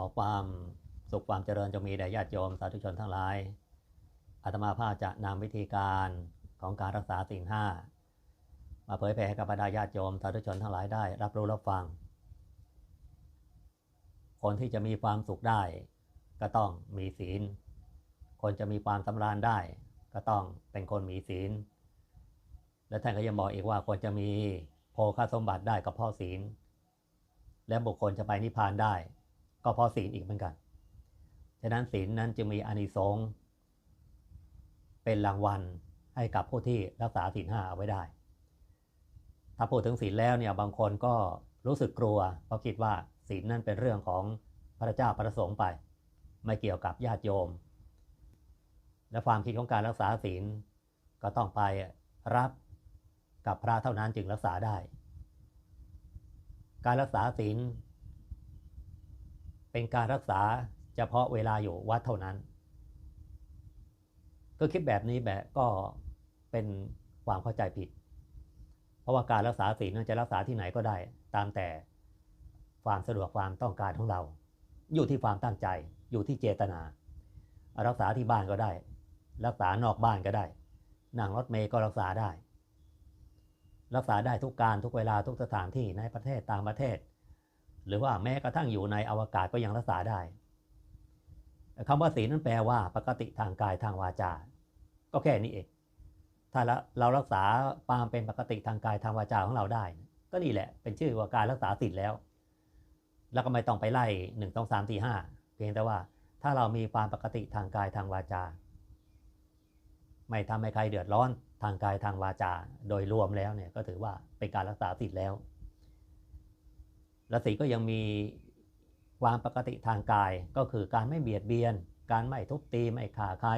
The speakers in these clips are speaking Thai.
ขอความสุขความเจริญจงมีแด่ญาติโยมสาธุชนทั้งหลาย อาตมาภาพจะนำวิธีการของการรักษาสิ่งห้ามาเผยแผ่ให้กับบรรดาญาติโยมสาธุชนทั้งหลายได้ รับรู้รับฟัง คนที่จะมีความสุขได้ ก็ต้องมีศีล คนจะมีความสำราญได้ ก็ต้องเป็นคนมีศีล และท่านก็ยังบอกอีกว่าคนจะมีโภคสมบัติได้ก็เพราะศีล และบุคคลจะไปนิพพานได้ ก็เพราะศีลอีกเหมือนกัน ฉะนั้นศีลนั้นจึงมีอานิสงส์เป็นรางวัลให้กับผู้ที่รักษาศีลห้าเอาไว้ได้ ถ้าพูดถึงศีลแล้วเนี่ยบางคนก็รู้สึกกลัวเพราะคิดว่าศีลนั่นเป็นเรื่องของพระเจ้าประสงค์ไป ไม่เกี่ยวกับญาติโยม และความคิดของการรักษาศีลก็ต้องไปรับกับพระเท่านั้นจึงรักษาได้ การรักษาศีล เป็นการรักษาเฉพาะเวลาอยู่วัดเท่านั้น ก็คิดแบบนี้แบบก็เป็นความเข้าใจผิด เพราะว่าการรักษาศีลจะรักษาที่ไหนก็ได้ ตามแต่ความสะดวกความต้องการของเรา อยู่ที่ความตั้งใจอยู่ที่เจตนา รักษาที่บ้านก็ได้ รักษานอกบ้านก็ได้นั่งรถเมย์ก็รักษาได้ รักษาได้ทุกการทุกเวลาทุกสถานที่ในประเทศต่างประเทศ หรือว่าแม้กระทั่งอยู่ในอวกาศก็ยังรักษาได้คำว่าศีลนั้นแปลว่าปกติทางกายทางวาจา ก็แค่นี้เอง ถ้าเรารักษาความเป็นปกติทางกายทางวาจาของเราได้ ก็นี่แหละเป็นชื่อว่าการรักษาศีลแล้ว แล้วก็ไม่ต้องไปไล่หนึ่งสองสามสี่ห้าเพียงแต่ว่าถ้าเรามีความปกติทางกายทางวาจา ไม่ทำให้ใครเดือดร้อนทางกายทางวาจา โดยรวมแล้วเนี่ยก็ถือว่าเป็นการรักษาศีลแล้ว และศีก็ยังมีความปกติทางกาย ก็คือการไม่เบียดเบียน การไม่ทุบตีไม่ข่าใคร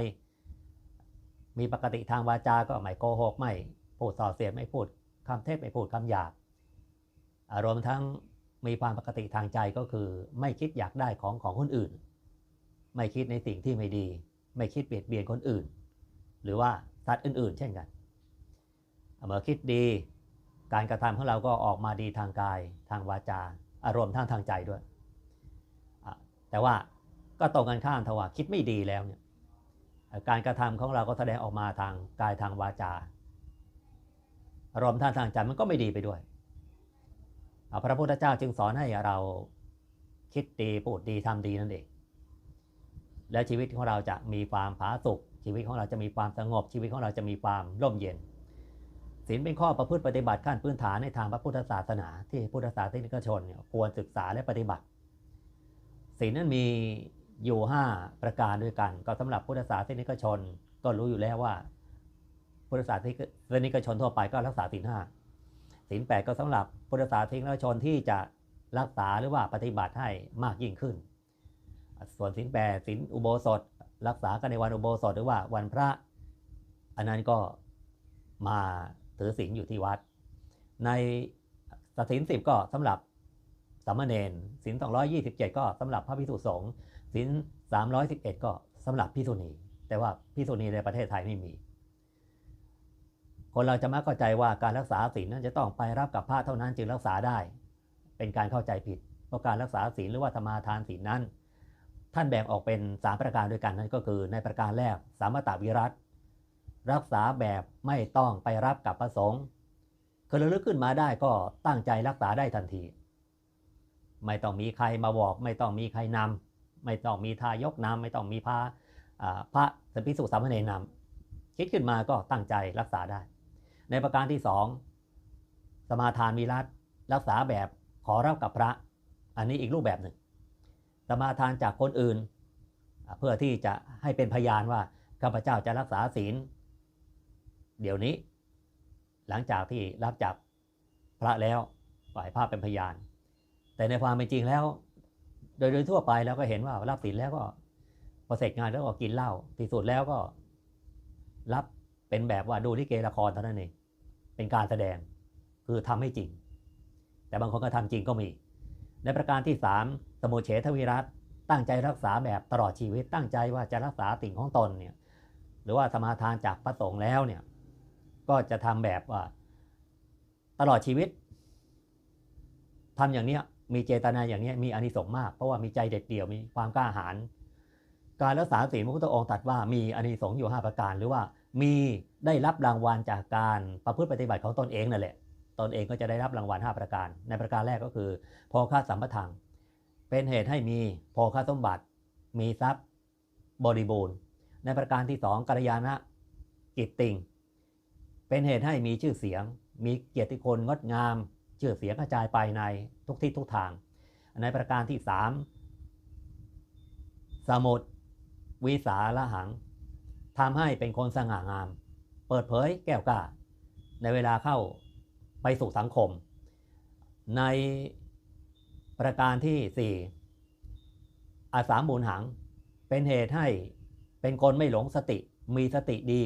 มีปกติทางวาจาก็ไม่โกหกไม่พูดส่อเสียดไม่พูดคำเทศไม่พูดคำหยาบอารมณ์ทั้งมีความปกติทางใจก็คือ ไม่คิดอยากได้ของของคนอื่น ไม่คิดในสิ่งที่ไม่ดี ไม่คิดเบียดเบียนคนอื่น หรือว่าสัตว์อื่น ๆ เช่นกันเมื่อคิดดี การกระทำของเราก็ออกมาดีทางกายทางวาจา อารมณ์ทางทางใจด้วย แต่ว่าก็ตรงกันข้ามทว่าคิดไม่ดีแล้วเนี่ยการกระทำของเราก็แสดงออกมาทางกายทางวาจา อารมณ์ทางทางใจมันก็ไม่ดีไปด้วย พระพุทธเจ้าจึงสอนให้เราคิดดีพูดดีทำดีนั่นเอง แล้วชีวิตของเราจะมีความผาสุกชีวิตของเราจะมีความสงบชีวิตของเราจะมีความร่มเย็น ศีลเป็นข้อประพฤติปฏิบัติขั้นพื้นฐานในทางพระพุทธศาสนา ที่พุทธศาสนิกชนควรศึกษาและปฏิบัติศีลนั้นมีอยู่ 5 ประการด้วยกัน ก็สำหรับพุทธศาสนิกชนก็รู้อยู่แล้วว่า พุทธศาสนิกชนทั่วไปก็รักษาศีลห้าศีลแปดก็สำหรับพุทธศาสนิกชนที่จะรักษาหรือว่าปฏิบัติให้มากยิ่งขึ้น ส่วนศีลแปดศีลอุโบสถ รักษากันในวันอุโบสถหรือว่าวันพระ อันนั้นก็มา ถือศีลอยู่ที่วัด ในศีลสิบก็สำหรับสามเณรศีลสองร้อยยี่สิบเจ็ดก็สำหรับพระภิกษุสงฆ์ศีลสามร้อยสิบเอ็ดก็สำหรับพิษุณี แต่ว่าพิษุณีในประเทศไทยไม่มี คนเราจะมักเข้าใจว่าการรักษาศีลนั้นจะต้องไปรับกับพระเท่านั้นจึงรักษาได้ เป็นการเข้าใจผิด เพราะการรักษาศีลหรือว่าธรรมาทานศีลนั้น ท่านแบ่งออกเป็นสามประการด้วยกันนั่นก็คือ ในประการแรกสามตาวิรัต รักษาแบบไม่ต้องไปรับกับพระสงฆ์คือระลึกขึ้นมาได้ก็ตั้งใจรักษาได้ทันที ไม่ต้องมีใครมาบอก ไม่ต้องมีใครนำไม่ต้องมีทายกนำไม่ต้องมีพระพระสัมพิสุสามเณรนำคิดขึ้นมาก็ตั้งใจรักษาได้ ในประการที่สองสมาทานมีรัตรักษาแบบขอรับกับพระ อันนี้อีกรูปแบบหนึ่ง สมาทานจากคนอื่น เพื่อที่จะให้เป็นพยานว่าข้าพเจ้าจะรักษาศีล เดี๋ยวนี้ หลังจากที่รับจากพระแล้วฝ่ายพระเป็นพยาน แต่ในความเป็นจริงแล้ว โดยโดยทั่วไปแล้วก็เห็นว่ารับศีลแล้วก็พอเสร็จงานแล้วก็กินเหล้าที่สุดแล้วก็ รับเป็นแบบว่าดูลิเกละครเท่านั้นเองเป็นการแสดงคือทำให้จริง แต่บางคนก็ทำจริงก็มี ในประการที่ 3 สมุเฉทวิรัตตั้งใจรักษาแบบตลอดชีวิตตั้งใจว่าจะรักษาสิ่งของตนเนี่ยหรือว่าสมาทานจากพระสงฆ์แล้วเนี่ย ก็จะทำแบบว่าตลอดชีวิตทำอย่างนี้มีเจตนาอย่างนี้มีอานิสงส์มาก เพราะว่ามีใจเด็ดเดี่ยวมีความกล้าหาญการรักษาศีลพระพุทธองค์ตรัสว่ามีอานิสงส์อยู่ 5 ประการ หรือว่ามีได้รับรางวัลจากการประพฤติปฏิบัติของตนเองนั่นแหละตนเองก็จะได้รับรางวัล 5 ประการ ในประการแรกก็คือพอค่าสัมปทานเป็นเหตุให้มีพอค่าสมบัติ มีทรัพย์บริบูรณ์ ในประการที่ 2กัลยาณกิตติง เป็นเหตุให้มีชื่อเสียง มีเกียรติคุณงดงาม ชื่อเสียงกระจายไปในทุกทิศทุกทาง ในประการที่ 3 สมุดวิสาละหังทำให้เป็นคนสง่างาม เปิดเผยแก้วกล้า ในเวลาเข้าไปสู่สังคม ในประการที่ 4 อาสามูลหัง เป็นเหตุให้เป็นคนไม่หลงสติ มีสติดี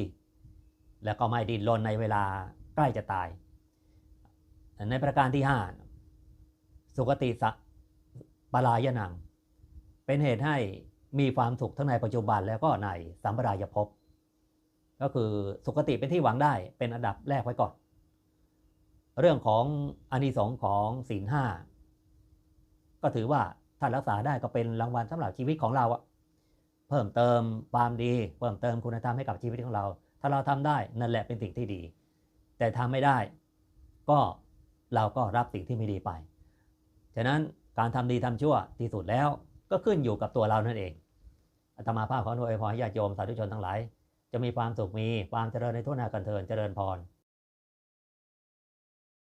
แล้วก็ไม่ดิ้นรนในเวลาใกล้จะตาย ในประการที่ 5 สุกติสัปลายนัง เป็นเหตุให้มีความสุขทั้งในปัจจุบันแล้วก็ในสัมปรายภพก็คือสุขติเป็นที่หวังได้เป็นอันดับแรกไว้ก่อน เรื่องของอานิสงส์ของศีลห้าก็ถือว่าถ้ารักษาได้ก็เป็นรางวัลสำหรับชีวิตของเราอะเพิ่มเติมความดี เพิ่มเติมคุณธรรมให้กับชีวิตของเรา ถ้าเราทำได้นั่นแหละเป็นสิ่งที่ดี แต่ทำไม่ได้ ก็เราก็รับสิ่งที่ไม่ดีไป ฉะนั้นการทำดีทำชั่วที่สุดแล้วก็ขึ้นอยู่กับตัวเรานั่นเองอาตมาภาพขออนุญาตพรให้ญาติโยมสาธุชนทั้งหลาย จะมีความสุขมีความเจริญในทุกนากันเทินเจริญพร